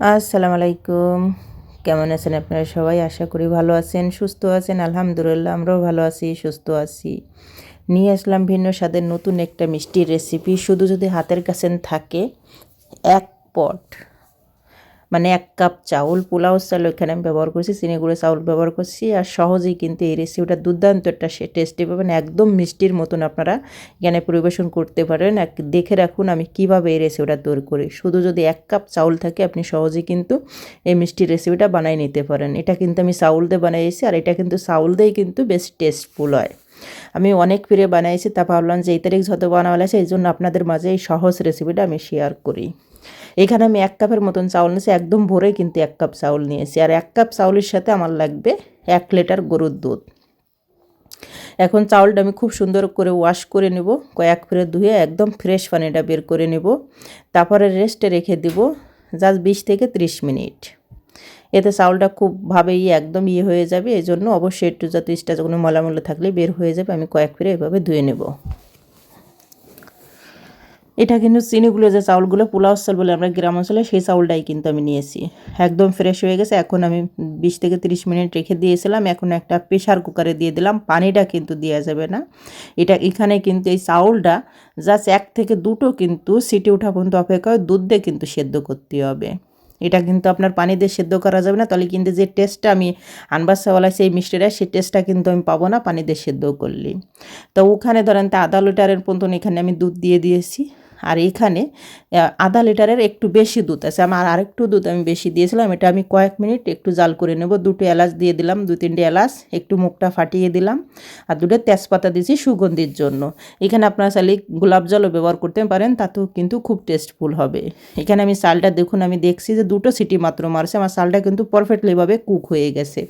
আসসালামু আলাইকুম কেমন আছেন আপনারা সবাই? আশা করি ভালো আছেন, সুস্থ আছেন, আলহামদুলিল্লাহ, আমরাও ভালো আছি, সুস্থ আছি। নিয়ে আসলাম ভিন্ন স্বাদের নতুন একটা মিষ্টির রেসিপি শুধু যদি হাতের কাছে থাকে, এক পট। মানে এক কাপ চাউল, পোলাও চাল এখানে আমি ব্যবহার করছি, চিনি গুঁড়ো চাউল ব্যবহার করছি। আর সহজেই কিন্তু এই রেসিপিটা দুর্দান্ত একটা সে টেস্টি পাবেন, একদম মিষ্টির মতন আপনারা এখানে পরিবেশন করতে পারেন। এক দেখে রাখুন আমি কীভাবে এই রেসিপিটা তৈরি করি। শুধু যদি এক কাপ চাউল থাকে, আপনি সহজেই কিন্তু এই মিষ্টির রেসিপিটা বানাই নিতে পারেন। এটা কিন্তু আমি চাউল দিয়ে বানাইছি আর এটা কিন্তু চাউল দিয়েই কিন্তু বেশ টেস্টফুল হয়। আমি অনেক ফিরে বানাইছি, তা ভাবলাম যে এই তারিখ যত বানাওয়া আছে এই জন্য আপনাদের মাঝে এই সহজ রেসিপিটা আমি শেয়ার করি। এখানে আমি এক কাপের মতন চাউল নিয়েছি, একদম ভোরে কিন্তু এক কাপ চাউল নিয়েছি। আর এক কাপ চাউলের সাথে আমার লাগবে এক লিটার গরুর দুধ। এখন চাউলটা আমি খুব সুন্দর করে ওয়াশ করে নেব, কয়েক ফিরে ধুয়ে একদম ফ্রেশ পানিটা বের করে নেব। তারপরে রেস্টে রেখে দিব জাস্ট বিশ থেকে ত্রিশ মিনিট। এতে চাউলটা খুবভাবে ইয়ে একদম ইয়ে হয়ে যাবে এই জন্য অবশ্যই একটু যাতে ইস্টা কোনো মলামূল্য থাকলে বের হয়ে যাবে, আমি কয়েক ফিরে এভাবে ধুয়ে নেব। এটা কিন্তু চিনিগুলো, যে চাউলগুলো পোলাও চাল বলে আমরা গ্রাম অঞ্চলে সেই চাউলটাই কিন্তু আমি নিয়েছি। একদম ফ্রেশ হয়ে গেছে, এখন আমি বিশ থেকে তিরিশ মিনিট রেখে দিয়েছিলাম, এখন একটা প্রেশার কুকারে দিয়ে দিলাম, পানিটা কিন্তু দেওয়া যাবে না। এটা এখানে কিন্তু এই চাউলটা জাস্ট এক থেকে দুটো কিন্তু সিটি উঠা পর্যন্ত অপেক্ষা দুধ দিয়ে কিন্তু সেদ্ধ করতে হবে। এটা কিন্তু আপনার পানি দিয়ে সেদ্ধ করা যাবে না, তাহলে কিন্তু যে টেস্টটা আমি আনবাসাওয়ালা সেই মিষ্টিটা, সেই টেস্টটা কিন্তু আমি পাবো না পানি দিয়ে সেদ্ধ করলে। তো ওখানে ধরেন তা আদা লিটারের পর্যন্ত এখানে আমি দুধ দিয়ে দিয়েছি। আর এখানে আধা লিটারের একটু বেশি দুধ আছে। আমার আরেকটু দুধ আমি বেশি দিয়েছিলাম, এটা আমি কয়েক মিনিট একটু জাল করে নেব। দুটো এলাচ দিয়ে দিলাম, দু তিনটে এলাচ, একটু মুখটা ফাটিয়ে দিলাম আর দুটো তেজপাতা দিয়েছি সুগন্ধির জন্য। এখানে আপনারা চাইলে গোলাপ জলও ব্যবহার করতে পারেন, তাতেও কিন্তু খুব টেস্টফুল হবে। এখানে আমি চালটা দেখুন, আমি দেখছি যে দুটো সিটি মাত্র মারছে। আমার চালটা কিন্তু পারফেক্টলিভাবে কুক হয়ে গেছে।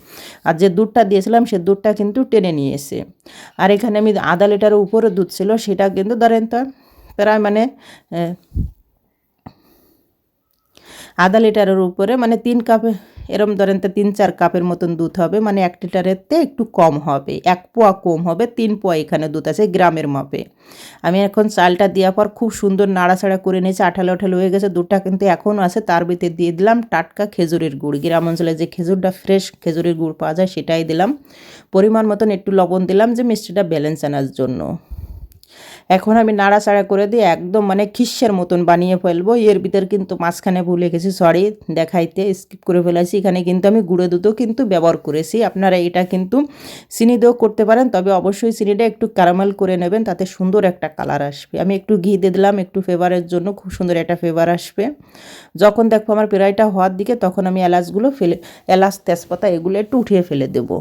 আর যে দুধটা দিয়েছিলাম, সে দুধটা কিন্তু টেনে নিয়েছে। আর এখানে আমি আধা লিটারের উপরে দুধ ছিল, সেটা কিন্তু ধরেন তো প্রায় মানে আধা লিটারের উপরে মানে তিন কাপে, এরম ধরেন তো তিন চার কাপের মতন দুধ হবে মানে এক লিটারেরতে একটু কম হবে, এক পোয়া কম হবে, তিন পোয়া এখানে দুধ আছে গ্রামের মাপে। আমি এখন চালটা দেওয়ার পর খুব সুন্দর নাড়াচাড়া করে নিয়েছি, আঠালো আঠালো হয়ে গেছে, দুধটা কিন্তু এখনও আছে, তার ভিতরে দিয়ে দিলাম টাটকা খেজুরের গুড়, গ্রাম অঞ্চলে যে খেজুরটা ফ্রেশ খেজুরের গুড় পাওয়া যায় সেটাই দিলাম। পরিমাণ মতন একটু লবণ দিলাম যে মিষ্টিটা ব্যালেন্স আনার জন্য। এখন আমি নাড়াচাড়া করে দিয়ে একদম মানে খিস্যের মতন বানিয়ে ফেলব, এর ভিতর কিন্তু মাঝখানে ভুলে গেছি সরি দেখাইতে স্কিপ করে ফেলেছি এখানে কিন্তু আমি গুঁড়ো দুধও কিন্তু ব্যবহার করেছি, আপনারা এটা কিন্তু চিনি দিয়েও করতে পারেন, তবে অবশ্যই চিনিটা একটু ক্যারামেল করে নেবেন, তাতে সুন্দর একটা কালার আসবে। আমি একটু ঘি দিয়ে দিলাম, একটু ফ্লেভারের জন্য খুব সুন্দর একটা ফ্লেভার আসবে। যখন দেখব আমার পেরাইটা হওয়ার দিকে, তখন আমি এলাচগুলো ফেলে, এলাচ তেজপাতা এগুলো একটু উঠিয়ে ফেলে দেবো।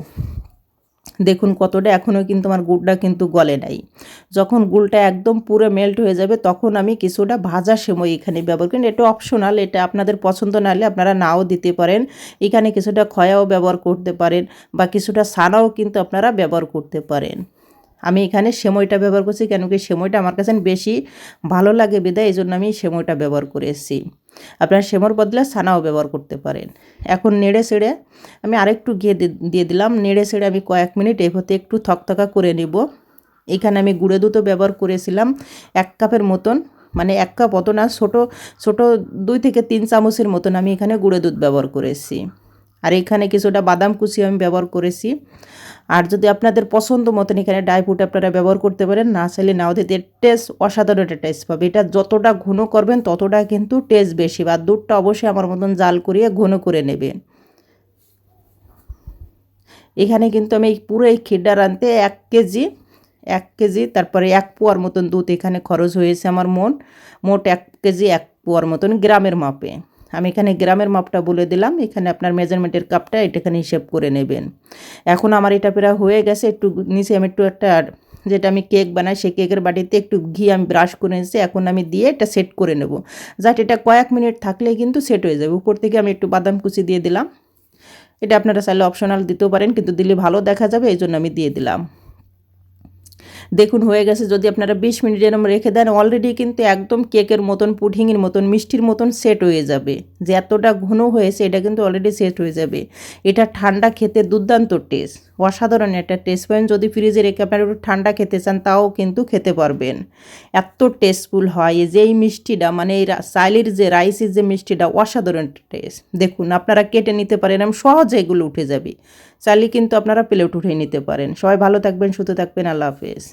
দেখুন কতটা এখনও কিন্তু আমার গুড়টা কিন্তু গলে নাই। যখন গুড়টা একদম পুরো মেল্ট হয়ে যাবে, তখন আমি কিছুটা ভাজা সেমই এখানে ব্যবহার করি। এটা অপশনাল এটা আপনাদের পছন্দ না হলে আপনারা নাও দিতে পারেন। এখানে কিছুটা খয়াও ব্যবহার করতে পারেন বা কিছুটা সানাও কিন্তু আপনারা ব্যবহার করতে পারেন। আমি এখানে সেমইটা ব্যবহার করছি কেন কি সেমইটা আমার কাছে বেশি ভালো লাগে বিদায়, এই জন্য আমি সেমইটা ব্যবহার করেছি আপনার সেমর বদলে ছানাও ব্যবহার করতে পারেন। এখন নেড়ে সেড়ে আমি আরেকটু ঘিয়ে দিয়ে দিলাম। নেড়ে সেড়ে আমি কয়েক মিনিট এভাবে একটু থকথকা করে নেব। এখানে আমি গুঁড়ো দুধও ব্যবহার করেছিলাম এক কাপের মতন। মানে এক কাপ অত না, ছোটো ছোটো দুই থেকে তিন চামচের মতন আমি এখানে গুঁড়ো দুধ ব্যবহার করেছি। আর এখানে কিছুটা বাদাম কুচি আমি ব্যবহার করেছি। আর যদি আপনাদের পছন্দ মতন এখানে ড্রাই ফ্রুট আপনারা ব্যবহার করতে পারেন, না চাইলে নাও দিতে টেস্ট, অসাধারণ একটা টেস্ট পাবে। এটা যতটা ঘন করবেন, ততটা কিন্তু টেস্ট বেশি বা দুধটা অবশ্যই আমার মতন জাল করিয়ে ঘন করে নেবেন। এখানে কিন্তু আমি পুরো এই ক্ষীরটা রানতে এক কেজি এক কেজি, তারপরে এক পোয়ার মতন দুধ এখানে খরচ হয়েছে আমার মন। মোট এক কেজি, এক পোয়ার মতন গ্রামের মাপে। আমি এখানে গ্রামের মাপটা বলে দিলাম, এখানে আপনার মেজারমেন্টের কাপটা এটাখানে হিসেব করে নেবেন। এখন আমার এটা প্রায় হয়ে গেছে, একটু নিচে আমি একটু একটা যেটা আমি কেক বানাই, সেই কেকের বাটিতে একটু ঘি আমি ব্রাশ করে নিয়েছি এখন আমি দিয়ে এটা সেট করে নেব। যাতে এটা কয়েক মিনিট থাকলেই কিন্তু সেট হয়ে যাবে। উপর থেকে আমি একটু বাদাম কুচি দিয়ে দিলাম। এটা আপনারা চাইলে অপশনাল দিতেও পারেন, কিন্তু দিলে ভালো দেখা যাবে, এই জন্য আমি দিয়ে দিলাম। দেখুন, হয়ে গেছে। যদি আপনারা বিশ মিনিট এরম রেখে দেন অলরেডি কিন্তু একদম কেকের মতন, পুডিংয়ের মতন, মিষ্টির মতন সেট হয়ে যাবে। যে এতটা ঘন হয়েছে, এটা কিন্তু অলরেডি সেট হয়ে যাবে। এটা ঠান্ডা খেতে দুর্দান্ত টেস্ট অসাধারণ একটা টেস্ট পাবেন যদি ফ্রিজে রেখে আপনারা একটু ঠান্ডা খেতে চান, তাও কিন্তু খেতে পারবেন। এত টেস্টফুল হয়। এই যে এই মিষ্টিটা মানে এই চাইলের যে রাইসের যে মিষ্টিটা, অসাধারণ টেস্ট দেখুন, আপনারা কেটে নিতে পারেন এবং সহজে এগুলো উঠে যাবে। চাইলে কিন্তু আপনারা প্লেট উঠে নিতে পারেন। সবাই ভালো থাকবেন, সুস্থ থাকবেন, আল্লাহ হাফেজ।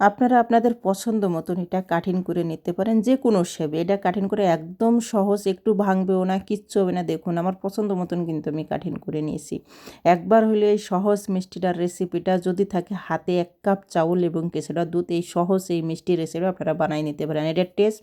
আপনারা আপনাদের পছন্দ মতন এটা কাঠিন করে নিতে পারেন যে কোনো শেপে এটা কাঠিন করে একদম সহজ, একটু ভাঙবেও না, কিচ্ছু হবে না। দেখুন, আমার পছন্দ মতন কিন্তু আমি কাঠিন করে নিয়েছি। একবার হলে এই সহজ মিষ্টিটার রেসিপিটা যদি থাকে হাতে এক কাপ চাউল এবং কিছুটা দুধ, এই সহজ এই মিষ্টি রেসিপি আপনারা বানিয়ে নিতে পারেন। এটার টেস্ট